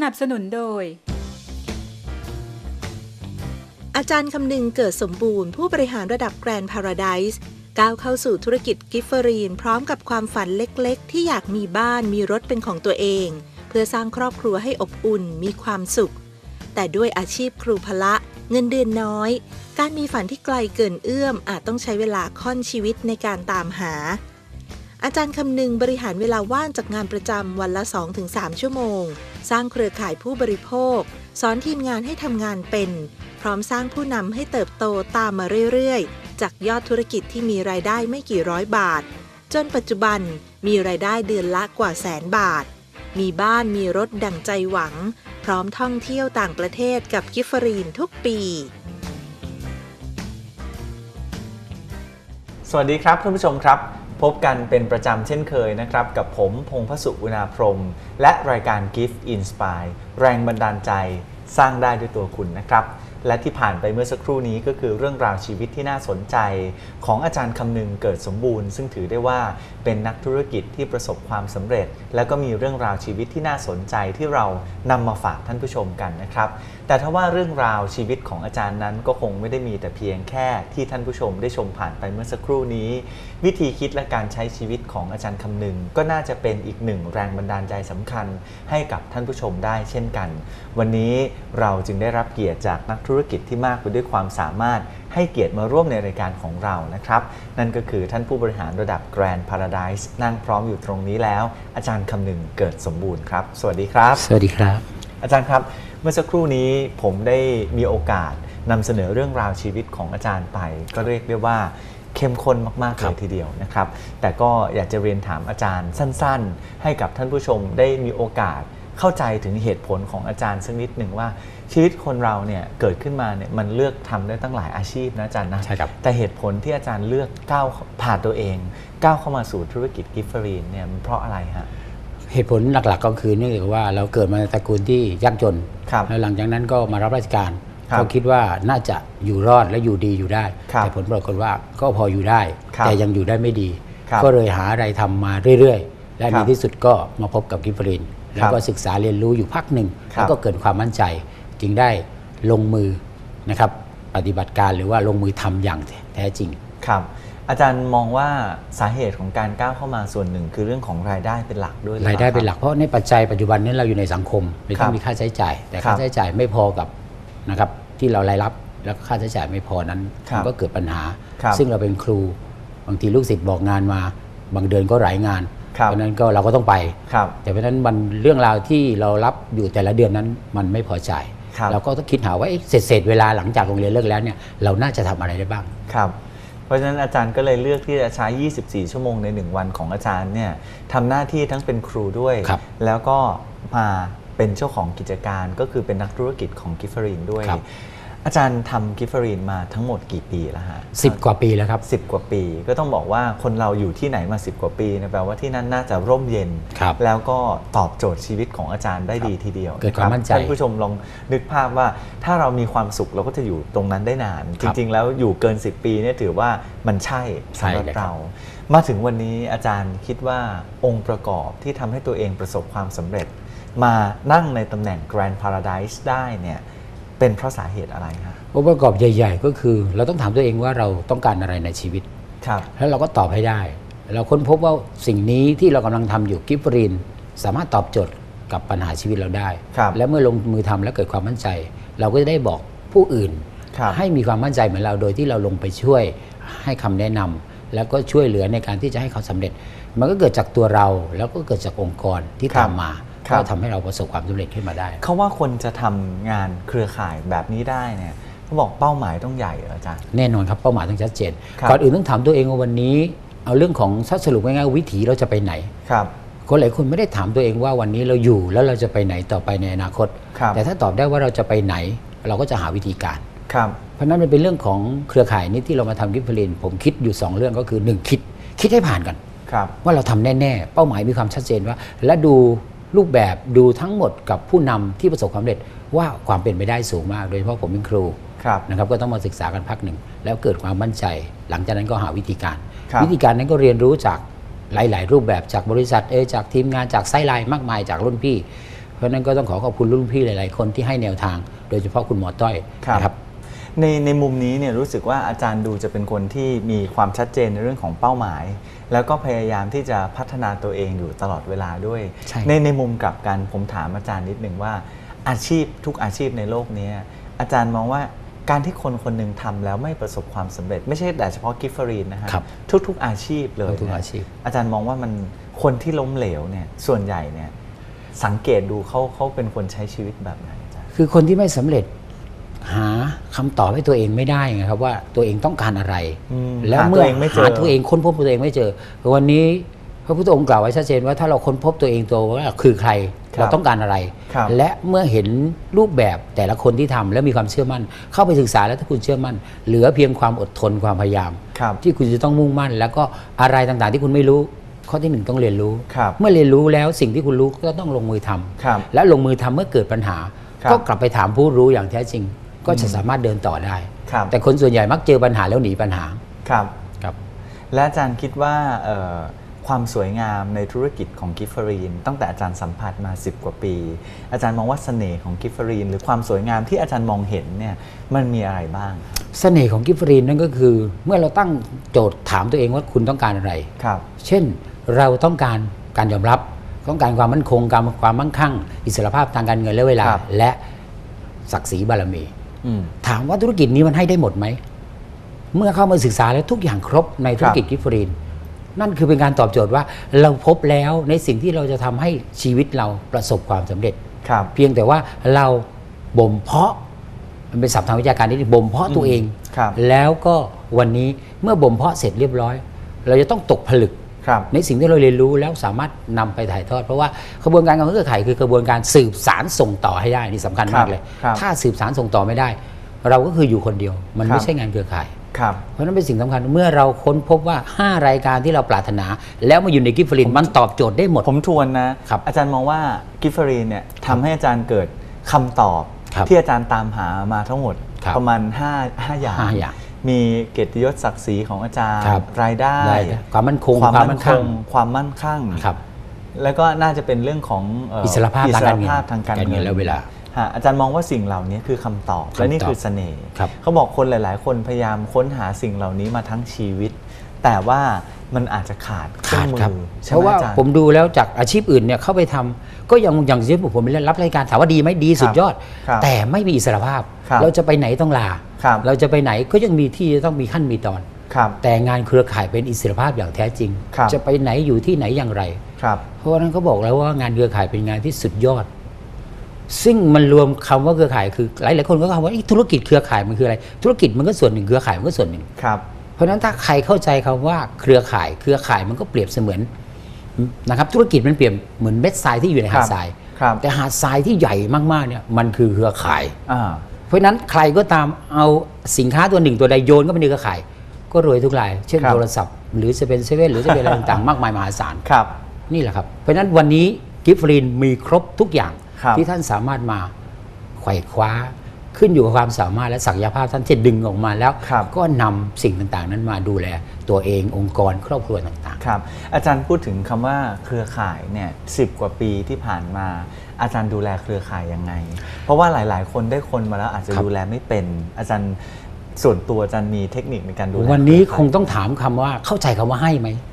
สนับสนุนโดย อาจารย์คำนึงเกิดสมบูรณ์ผู้บริหารระดับแกรนด์พาราไดส์ก้าวเข้าสู่ธุรกิจกิฟเฟอรีน พร้อมกับความฝันเล็กๆ ที่อยากมีบ้านมีรถเป็นของตัวเอง เพื่อสร้างครอบครัวให้อบอุ่นมีความสุข แต่ด้วยอาชีพครูพละ เงินเดือนน้อย การมีฝันที่ไกลเกินเอื้อมอาจต้องใช้เวลาค่อนชีวิตในการตามหา อาจารย์คำนึงบริหารเวลาว่างจากงานประจำวันละ 2-3 ชั่วโมง สร้างเครือข่ายผู้บริโภค สอนทีมงานให้ทำงานเป็น พร้อมสร้างผู้นำให้เติบโตตามมาเรื่อยๆ จากยอดธุรกิจที่มีรายได้ไม่กี่ร้อยบาท จนปัจจุบันมีรายได้เดือนละกว่าแสนบาท มีบ้านมีรถดั่งใจหวัง พร้อมท่องเที่ยวต่างประเทศกับกิฟฟรีนทุกปีสวัสดีครับท่านผู้ชมครับ พบกันเป็นประจำเช่นเคยนะครับ กับผมพงพสุอุณาพรม และรายการ Gift Inspire แรงบันดาลใจสร้างได้ด้วยตัวคุณนะครับ และที่ผ่านไปเมื่อสักครู่นี้ก็คือเรื่องราวชีวิตที่น่าสนใจ ของอาจารย์คำนึงเกิดสมบูรณ์ ซึ่งถือได้ว่าเป็นนักธุรกิจที่ประสบความสำเร็จ แล้วก็มีเรื่องราวชีวิตที่น่าสนใจที่เรานำมาฝากท่านผู้ชมกันนะครับ แต่ถ้าว่าเรื่องราวชีวิตของอาจารย์นั้นก็คงไม่ได้มีแต่เพียงแค่ที่ท่านผู้ชมได้ชมผ่านไปเมื่อสักครู่นี้ วิธีคิดและการใช้ชีวิตของอาจารย์คำนึง ก็น่าจะเป็นอีกหนึ่งแรงบันดาลใจสำคัญ ให้กับท่านผู้ชมได้เช่นกัน วันนี้เราจึงได้รับเกียรติจากนักธุรกิจที่มากไปด้วยความสามารถให้เกียรติมาร่วมในรายการของเรานะครับ นั่นก็คือท่านผู้บริหารระดับ Grand Paradise นั่งพร้อมอยู่ตรงนี้แล้ว อาจารย์คำนึงเกิดสมบูรณ์ครับ สวัสดีครับ สวัสดีครับ อาจารย์ครับ เมื่อสักครู่นี้ผมได้มีโอกาสนำเสนอเรื่องราวชีวิตของอาจารย์ไป ก็เรียกได้ว่าเข้มข้นมากๆคเลรัยบทีเดียวนะครับ แต่ก็อยากจะเรียนถามอาจารย์สั้น ๆ ให้กับท่านผู้ชมได้มีโอกาสเข้าใจถึงเหตุผลของอาจารย์สักนิดหนึ่งว่า ชีวิตคนเราเนี่ยเกิดขึ้นมาเนี่ยมันเลือกทำได้ตั้งหลายอาชีพนะอาจารย์นะใช่ครับแต่เหตุผลที่อาจารย์เลือกก้าวผ่านตัวเอง ก้าวเข้ามาสู่ธุรกิจกิฟเฟอรีนเนี่ยมันเพราะอะไรฮะเหตุผลหลักๆก็คือเนื่องจากว่าเราเกิดมาในตระกูลที่ยากจนครับแล้วหลังจากนั้นก็มารับราชการครับก็คิดว่าน่าจะอยู่รอดและอยู่ดีอยู่ได้ครับแต่ผลปรากฏว่าก็พออยู่ได้ครับแต่ยังอยู่ได้ไม่ดีครับก็เลยหาอะไรทำมาเรื่อยๆ และครัในบที่สุดก็มาพบกับกิฟฟริน แล้วก็ศึกษาเรียนรู้อยู่พักหนึ่งครับแล้วก็เกิดความมั่นใจ จึงได้ลงมือนะครับปฏิบัติการหรือว่าลงมือทำอย่างแท้จริงครับอาจารย์มองว่าสาเหตุของการก้าวเข้ามาส่วนหนึ่ง คือเรื่องของรายได้เป็นหลักด้วยหอรายได้เป็นหลักคบเพราะในปัจจัยปัจจุบันนี้เราอยู่ในสังคมเราครัต้อบงมีค่าใช้จ่าย แต่ครัค่าบใช้จ่ายไม่พอกับนะครับที่เรารายรับแล้วก็ค่าใช้จ่ายไม่พอนั้นครับมันก็เกิดปัญหาครับซึ่งเราเป็นครูบางทีลูกศิษย์บอกงานมา บางเดือนก็หลายงานครับเพราะฉะนั้นก็เราก็ต้องไปครับแต่เพราะฉะนั้นมันเรื่องราวที่เรารับอยู่แต่ละเดือนนั้นมันไม่พอจ่ายครับ เราก็ต้องคิดหาว่าเอ๊ะเศษเศษเวลาหลังจากโรงเรียนเลิกแล้วเนี่ยเราน่าจะทำอะไรได้บ้างครับเพราะฉะนั้นอาจารย์ก็เลยเลือกที่จะใช้ 24 ชั่วโมงใน 1 วันของอาจารย์เนี่ยทำหน้าที่ทั้งเป็นครูด้วยครับแล้วก็มาเป็นเจ้าของกิจการก็คือเป็นนักธุรกิจของกิฟเฟอรีนด้วยครับ อาจารย์ทำกิฟเฟอรีนมาทั้งหมดกี่ปีแล้วฮะสิบกว่าปีแล้วครับ10กว่าปี ก็ต้องบอกว่าคนเราอยู่ที่ไหนมา10กว่าปีนะแปลว่าที่นั่นน่าจะร่มเย็นครับแล้วก็ตอบโจทย์ชีวิตของอาจารย์ได้ดีทีเดียวเกิดความมั่นใจท่านผู้ชมลองนึกภาพว่าถ้าเรามีความสุขเราก็จะอยู่ตรงนั้นได้นานคจรับริง ๆ แล้วอยู่เกิน 10 ปีเนี่ยถือว่ามันใช่ใช่สำหรับเลยครับเรามาถึงวันนี้อาจารย์คิดว่าองค์ประกอบที่ทำให้ตัวเองประสบความสำเร็จ มานั่งในตำแหน่ง Grand Paradise ได้เนี่ย เป็นเพราะสาเหตุอะไรครับองค์ประกอบใหญ่ ๆ ก็คือ เราต้องถามตัวเองว่าเราต้องการอะไรในชีวิตครับแล้วเราก็ตอบให้ได้ เราค้นพบว่าสิ่งนี้ที่เรากำลังทำอยู่กิฟฟรีนสามารถตอบโจทย์กับปัญหาชีวิตเราได้ครับและเมื่อลงมือทำแล้วเกิดความมั่นใจ เราก็จะได้บอกผู้อื่นครับให้มีความมั่นใจเหมือนเราโดยที่เราลงไปช่วยให้คำแนะนำแล้วก็ช่วยเหลือในการที่จะให้เขาสำเร็จ มันก็เกิดจากตัวเราแล้วก็เกิดจากองค์กรที่ครับทำมาครับ ก็ทำให้เราประสบความสำเร็จขึ้นมาได้ เขาว่าคนจะทำงานเครือข่ายแบบนี้ได้เนี่ยเขาบอกเป้าหมายต้องใหญ่เหรออาจารย์แน่นอนครับเป้าหมายต้องชัดเจนครับก่อนอื่นต้องถามตัวเองว่าวันนี้ เอาเรื่องของสรุปง่ายๆว่าวิถีเราจะไปไหนครับคนหลายคนไม่ได้ถามตัวเองว่าวันนี้เราอยู่แล้วเราจะไปไหนต่อไปในอนาคตครับแต่ถ้าตอบได้ว่าเราจะไปไหน เราก็จะหาวิธีการครับเพราะฉะนั้นมันเป็นเรื่องของเครือข่ายนี้ที่เรามาทำกิฟต์ผลินผมคิดอยู่ 2 เรื่องก็คือ 1 คิด คิดให้ผ่านกันครับว่าเราทำแน่ ๆ เป้าหมายมีความชัดเจนว่า และดู รูปแบบดูทั้งหมดกับผู้นำที่ประสบความสำเร็จว่าความเป็นไปได้สูงมาก โดยเฉพาะผมเป็นครูครับนะครับก็ต้องมาศึกษากันพักหนึ่ง แล้วเกิดความมั่นใจ หลังจากนั้นก็หาวิธีการครับวิธีการนั้นก็เรียนรู้จากหลาย ๆ รูปแบบจากบริษัทเอยจากทีมงานจากไซด์ไลน์มากมายจากรุ่นพี่ เพราะฉะนั้นก็ต้องขอขอบคุณรุ่นพี่หลาย ๆ คนที่ให้แนวทาง โดยเฉพาะคุณหมอต้อยครับนะครับ ในในมุมนี้เนี่ยรู้สึกว่าอาจารย์ดูจะเป็นคนที่มีความชัดเจนในเรื่องของเป้าหมาย แล้วก็พยายามที่จะพัฒนาตัวเองอยู่ตลอดเวลาด้วย ใช่ ในในมุมกลับกันผมถามอาจารย์นิดหนึ่งว่า อาชีพทุกอาชีพในโลกนี้อาจารย์มองว่าการที่คนคนหนึ่งทำแล้วไม่ประสบความสำเร็จ ไม่ใช่แต่เฉพาะกิฟเฟอรีนนะฮะครับทุก ๆอาชีพเลยทุกๆนะอาชีพ อาจารย์มองว่ามันคนที่ล้มเหลวเนี่ยส่วนใหญ่เนี่ยสังเกตดูเขาเขาเป็นคนใช้ชีวิตแบบไหนอาจารย์ คือคนที่ไม่สำเร็จ หาคำตอบให้ตัวเองไม่ได้ไงครับว่าตัวเองต้องการอะไรอืมแล้วหาเมื่ตัอวเองไม่เจอหาตัวเองค้นพบตัวเองไม่เจอ วันนี้พระพุทธองค์กล่าวไว้ชัดเจนว่าถ้าเราค้นพบตัวเองตัวว่าคือใครครับเราต้องการอะไรครับและเมื่อเห็นรูปแบบแต่ละคนที่ทำแล้วมีความเชื่อมั่น เข้าไปศึกษาแล้วถ้าคุณเชื่อมั่น เหลือเพียงความอดทนความพยายามครับที่คุณจะต้องมุ่งมั่น แล้วก็อะไรต่างๆที่คุณไม่รู้ข้อที่หนึ่งต้องเรียนรู้ครับเมื่อเรียนรู้แล้วสิ่งที่คุณรู้ก็ต้องลงมือทำครับและลงมือทำเมื่อเกิดปัญหาครับก็กลับไปถามผู้รู้อย่างแท้จริง ก็จะสามารถเดินต่อได้ครับแต่คนส่วนใหญ่มักเจอปัญหาแล้วหนีปัญหาครับครับ และอาจารย์คิดว่าเอ่อความสวยงามในธุรกิจของกิฟเฟอรีน ตั้งแต่อาจารย์สัมผัสมา 10 กว่าปี อาจารย์มองว่าเสน่ห์ของกิฟเฟอรีน หรือความสวยงามที่อาจารย์มองเห็นเนี่ยมันมีอะไรบ้างเสน่ห์ของกิฟฟรีนนั่นก็คือ เมื่อเราตั้งโจทย์ถามตัวเองว่าคุณต้องการอะไรครับ เช่นเราต้องการการยอมรับต้องการความมั่นคงการความมั่งคั่ง อิสรภาพทางการเงินและเวลาครับและศักดิ์ศรีบารมีอืม ถามว่าธุรกิจนี้มันให้ได้หมดไหม เมื่อเข้ามาศึกษาแล้วทุกอย่างครบในธุรกิจกิฟฟรีนนั่นคือเป็นการตอบโจทย์ว่าเราพบแล้วในสิ่งที่เราจะทำให้ชีวิตเราประสบความสำเร็จครับ เพียงแต่ว่าเราบ่มเพาะมันเป็นศัพท์ทางวิชาการนิดนึงบ่มเพาะตัวเองครับแล้วก็วันนี้เมื่อบ่มเพาะเสร็จเรียบร้อย เราจะต้องตกผลึกครับ ในสิ่งที่เราเรียนรู้แล้วสามารถนำไปถ่ายทอด เพราะว่ากระบวนการการเครือข่ายคือกระบวนการสืบสารส่งต่อให้ได้นี่สำคัญมากเลยครับถ้าสืบสารส่งต่อไม่ได้ เราก็คืออยู่คนเดียว มันครัไม่บใช่งานเครือข่ายครับเพราะฉะนั้นเป็นสิ่งสำคัญเมื่อเราค้นพบว่า 5 รายการที่เราปรารถนา แล้วมาอยู่ในกิฟฟลินมันตอบโจทย์ได้หมด ผมทวนนะครับอาจารย์มองว่ากิฟเฟอรีนเนี่ยทำให้อาจารย์เกิดคำตอบครับที่อาจารย์ตามหามาทั้งหมดครับประมาณ5 5อย่างห้าอย่าง มีเกียรติยศศักดิ์ศรีของอาจารย์ครับรายได้ได้ความมั่นคงความความมั่มั่นนคคั่งงความมั่นคั่งครับ แล้วก็น่าจะเป็นเรื่องของเอิสรภาพอิทางสการรเงินภาพทางการการเงิเงินนและเวลาฮะอาจารย์มองว่าสิ่งเหล่านี้คือคำตอบ และนี่คือเสน่ห์ครับเขาบอกคนหลาย ๆ คนพยายามค้นหาสิ่งเหล่านี้มาทั้งชีวิต แต่ว่ามันอาจจะขาดเครื่อขางดมืครับอใช่เพไหมราะว่าอาจารย์ผมดูแล้วจากอาชีพอื่นเนี่ยเข้าไปทำก็ยังอย่างเช่นผมไปรับรายการถามว่าดีไหมดีสุดยอดครับแต่ไม่มีอิสรภาพครับ เราจะไปไหนต้องลาครับเราจะไปไหนก็ยังมีที่จะต้องมีขั้นมีตอนครับแต่งานเครือข่ายเป็นอิสรภาพอย่างแท้จริงครับจะไปไหนอยู่ที่ไหนอย่างไรครับเพราะฉะนั้นเขาบอกแล้วว่างานเครือข่ายเป็นงานที่สุดยอด ซึ่งมันรวมคำว่าเครือข่ายคือหลายหลายๆคนก็คำว่าเอ๊ะธุรกิจเครือข่ายมันคืออะไร ธุรกิจมันก็ส่วนหนึ่งเครือข่ายมันก็ส่วนหนึ่งครับเพราะฉะนั้นถ้าใครเข้าใจคำว่าเครือข่ายเครือข่ายมันก็เปรียบเสมือนนะครับธุรกิจมันเปรียบเหมือนเม็ดทรายที่อยู่ในหาดทรายครับแต่หาดทรายที่ใหญ่มากๆเนี่ยมันคือเครือข่ายอ่า เพราะฉะนั้นใครก็ตามเอาสินค้าตัวหนึ่งตัวใดโยนเข้าไปในเครือข่าย ก็รวยทุกราย เช่นครับ โทรศัพท์ หรือจะเป็นเซเว่นหรือจะเป็นอะไรต่างๆ มากมายมหาศาล ครับ นี่แหละครับ เพราะฉะนั้นวันนี้กิฟฟรีนมีครบทุกอย่างครับ ที่ท่านสามารถมาไขว่คว้า ขึ้นอยู่กับความสามารถและศักยภาพท่านที่ดึงออกมาแล้ว ครับ ก็นำสิ่งต่างๆ นั้นมาดูแลตัวเององค์กรครอบครัวต่างครับ อาจารย์พูดถึงคำว่าเครือข่ายเนี่ยสิกว่าปีที่ผ่านมา อาจารย์ดูแลเครือข่ายยังไง เพราะว่าหลาย ๆ คนได้คนมาแล้วอาจจะครับดูแลไม่เป็น อาจารย์ส่วนตัวอาจารย์มีเทคนิคในการดูแลๆ วันนี้เรือคข่าย งต้องถามคำว่าเข้าใจคำว่าให้ไหมอืม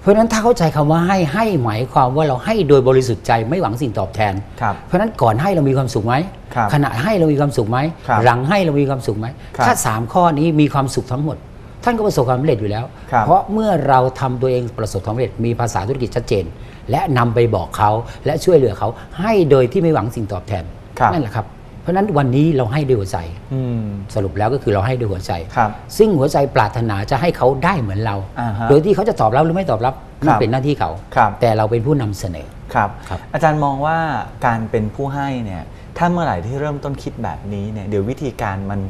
เพราะฉะนั้นถ้าเข้าใจคำว่าให้ให้หมายความว่าเราให้โดยบริสุทธิ์ใจไม่หวังสิ่งตอบแทนครับเพราะฉะนั้นก่อนให้เรามีความสุขไหมครับขณะให้เรามีความสุขไหมครับหลังให้เรามีความสุขไหมครับถ้าสามข้อนี้มีความสุขทั้งหมด ท่านก็ประสบความสำเร็จอยู่แล้วครับเพราะเมื่อเราทำตัวเองประสบความสำเร็จมีภาษาธุรกิจชัดเจน และนำไปบอกเขาและช่วยเหลือเขาให้โดยที่ไม่หวังสิ่งตอบแทนครับนั่นแหละครับเพ ราะฉะนั้นวันนี้เราให้ด้วยหัวใจอืมสรุปแล้วก็คือเราให้ด้วยหัวใจครับซึ่งหัวใจปรารถนาจะให้เขาได้เหมือนเราอ่าฮะโดยที่เขาจะตอบรับหรือไม่ตอบรับนั่คนรับเป็นหน้าที่เขาครับแต่เราเป็นผู้นำเสนอครับครับอาจารย์มองว่าการเป็นผู้ให้เนี่ยถ้าเมื่อไหร่ที่เริ่มต้นคิดแบบนี้เนี่ยเดี๋ยววิธีการมัน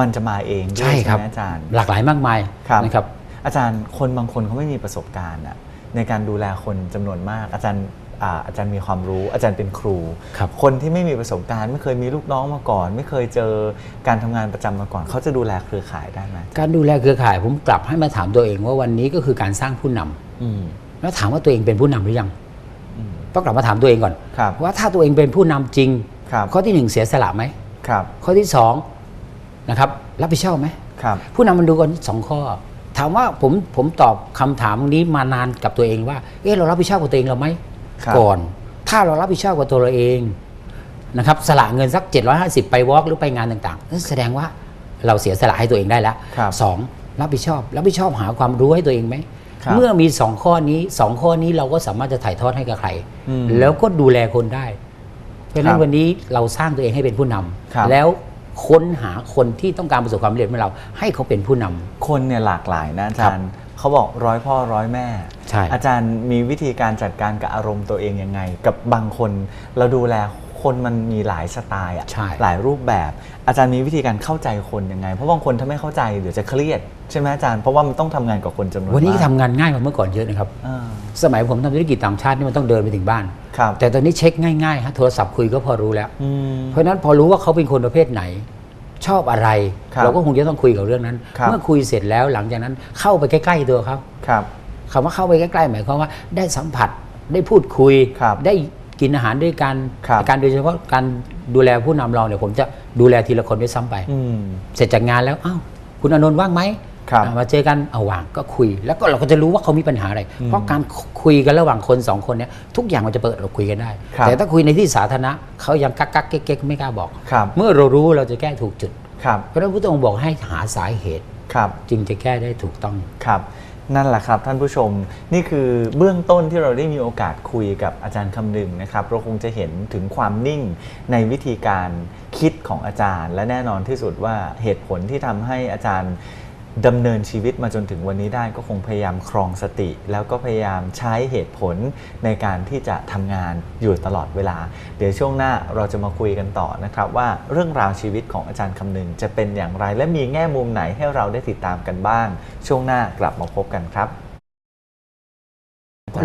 มันจะมาเองด้วยใช่ครับไหมอาจารย์ หลากหลายมากมายครับนะครับ อาจารย์คนบางคนเขาไม่มีประสบการณ์อะในการดูแลคนจำนวนมาก อาจารย์ อ่าอาจารย์มีความรู้อาจารย์เป็นครูครับคนที่ไม่มีประสบการณ์ ไม่เคยมีลูกน้องมาก่อน ไม่เคยเจอการทำงานประจำมาก่อน เขาจะดูแลเครือข่ายได้ไหมการดูแลเครือข่ายผมกลับให้มาถามตัวเองว่าวันนี้ก็คือการสร้างผู้นำอืมแล้วถามว่าตัวเองเป็นผู้นำหรือยังอืมต้องกลับมาถามตัวเองก่อนครับว่าถ้าตัวเองเป็นผู้นำจริงครับข้อที่หนึ่งเสียสละไหมครับข้อที่สองนะครับ รับผิดชอบไหมครับผู้นำมันดูกันสองข้อถามว่าผมผมตอบคำถามนี้มานานกับตัวเองว่า เออเรารับผิดชอบกับตัวเองเราไหมครับ ก่อน ถ้าเรารับผิดชอบกับตัวเราเองนะครับสละเงินสัก 750 ไปวอล์กหรือไปงานต่างๆนั่นแสดงว่าเราเสียสละให้ตัวเองได้แล้วครับสองรับผิดชอบ รับผิดชอบหาความรู้ให้ตัวเองไหมครับเมื่อมีสองข้อนี้สองข้อนี้เราก็สามารถจะถ่ายทอดให้กับใครอืมแล้วก็ดูแลคนได้ เพราะฉะนั้ครันบวันนี้เราสร้างตัวเองให้เป็นผู้นำครับแล้วค้นหาคนที่ต้องการประสบความสำเร็จเหมื่อนเรา ให้เขาเป็นผู้นำคนเนี่ยหลากหลายนะอาจารย์ เขาบอกร้อยพ่อร้อยแม่ ใช่ อาจารย์มีวิธีการจัดการกับอารมณ์ตัวเองยังไง กับบางคนเราดูแลคนมันมีหลายสไตล์อะใช่ หลายรูปแบบ อาจารย์มีวิธีการเข้าใจคนยังไง เพราะบางคนถ้าไม่เข้าใจเดี๋ยวจะเครียดใช่ไหมอาจารย์เพราะว่ามันต้องทำงานกับคนจำนวนมากวันนี้ทำงานง่ายกว่าเมื่อก่อนเยอะนะครับ อ่าสมัยผมทำธุรกิจต่างชาตินี่มันต้องเดินไปถึงบ้าน ครับแต่ตอนนี้เช็คง่ายๆฮะโทรศัพท์คุยก็พอรู้แล้ว อืมเพราะฉะนั้นพอรู้ว่าเขาเป็นคนประเภทไหน ชอบอะไร ครับเราก็คงจะต้องคุยกับเรื่องนั้น ครับ เมื่อคุยเสร็จแล้วหลังจากนั้นเข้าไปใกล้ ๆ ตัวเขาครับ คำว่าเข้าไปใกล้ๆหมายความว่าได้สัมผัสได้พูดคุย ครับได้กินอาหารด้วยกันครับ การโดยเฉพาะการดูแลผู้นำเราเนี่ยผมจะดูแลทีละคนด้วยซ้ำไป อืม เสร็จจากงานแล้วอ้าวคุณอานนท์ว่างไหมครับอ่า มาเจอกันเอาว่างก็คุย แล้วก็เราก็จะรู้ว่าเขามีปัญหาอะไร เพราะการคุยกันระหว่างคนสองคนเนี่ยทุกอย่างมันจะเปิดเราคุยกันได้ครับแต่ถ้าคุยในที่สาธารณะเขายังกักกักๆเก๊กๆไม่กล้าบอกครับเมื่อเรารู้เราจะแก้ถูกจุดครับเพราะฉะนั้นพระองค์บอกให้หาสาเหตุครับจึงจะแก้ได้ถูกต้องครับนั่นแหละครับท่านผู้ชมนี่คือเบื้องต้นที่เราได้มีโอกาสคุยกับอาจารย์คำนึงนะครับ เราคงจะเห็นถึงความนิ่งในวิธีการคิดของอาจารย์ และแน่นอนที่สุดว่าเหตุผลที่ทำให้อาจารย์ ดำเนินชีวิตมาจนถึงวันนี้ได้ก็คงพยายามครองสติ แล้วก็พยายามใช้เหตุผลในการที่จะทำงานอยู่ตลอดเวลา เดี๋ยวช่วงหน้าเราจะมาคุยกันต่อนะครับ ว่าเรื่องราวชีวิตของอาจารย์คำนึงจะเป็นอย่างไร และมีแง่มุมไหนให้เราได้ติดตามกันบ้าง ช่วงหน้ากลับมาพบกันครับ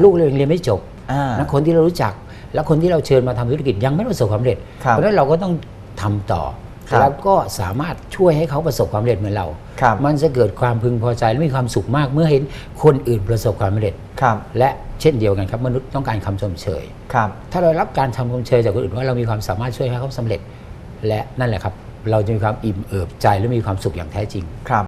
ลูกเรายังเรียนไม่จบอ่านะคนที่เรารู้จัก แล้วคนที่เราเชิญมาทำธุรกิจยังไม่ประสบความสำเร็จครับเพราะฉะนั้นเราก็ต้องทำต่อครับ แล้วก็สามารถช่วยให้เขาประสบความสำเร็จเหมือนเราครับมันจะเกิดความพึงพอใจและมีความสุขมากเมื่อเห็นคนอื่นประสบความสำเร็จครับและเช่นเดียวกันครับมนุษย์ต้องการคำชมเชยครับถ้าเรารับการทำชมเชยจากคนอื่นว่าเรามีความสามารถช่วยให้เขาสำเร็จ และนั่นแหละครับ เราจะมีความอิ่มเอิบใจและมีความสุขอย่างแท้จริงครับ